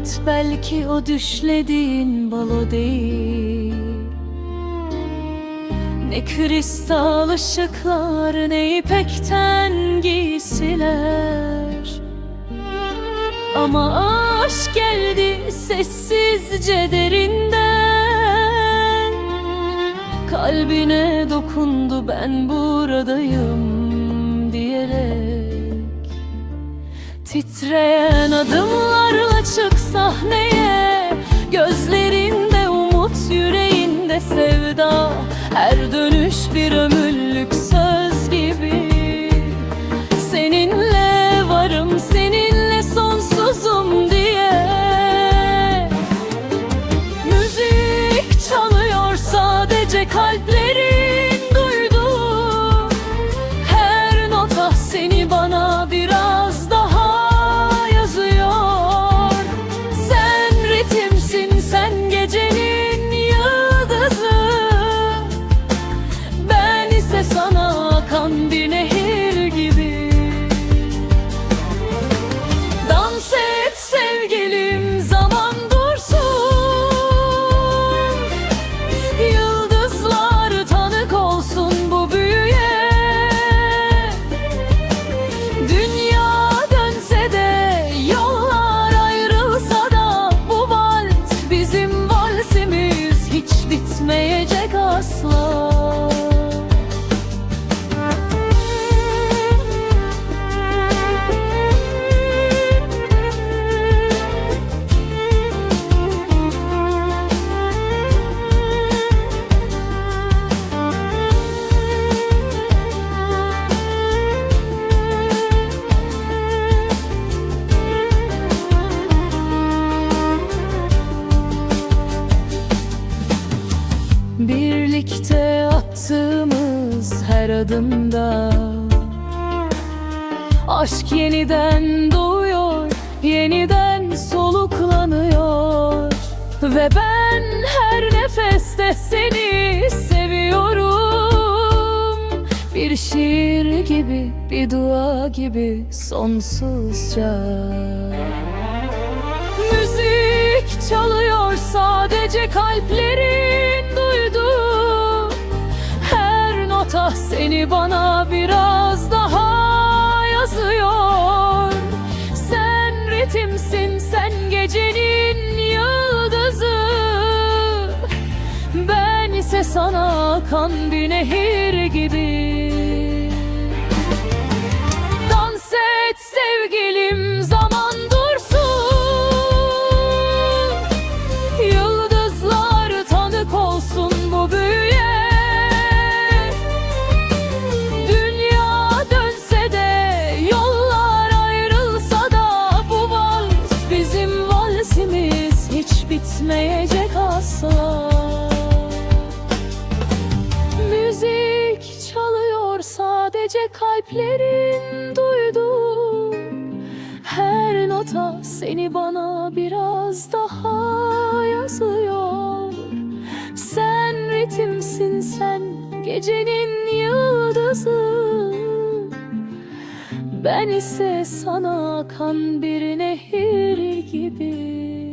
Hayat belki o düşlediğin balo değil. Ne kristal ışıklar ne ipekten giysiler. Ama aşk geldi sessizce derinden. Kalbine dokundu ben buradayım diyerek. Titreyen adımlarla çık sahneye. Gözlerinde umut, yüreğinde sevda. Her dönüş bir ömürlük söz gibi. Seninle varım, seninle sonsuzum diye. Müzik çalıyor sadece kalplerin her adımda Aşk yeniden doğuyor, yeniden soluklanıyor. Ve ben her nefeste seni seviyorum. Bir şiir gibi, bir dua gibi sonsuzca. Müzik çalıyor sadece kalplerin Seni bana biraz daha yazıyor. Sen ritimsin sen gecenin yıldızı. Ben ise sana akan bir nehir gibi. Dans et sevgilim bitmeyecek asla. Müzik çalıyor sadece kalplerin duyduğu. Her nota seni bana biraz daha yazıyor. Sen ritimsin sen gecenin yıldızı. Ben ise sana akan bir nehir gibi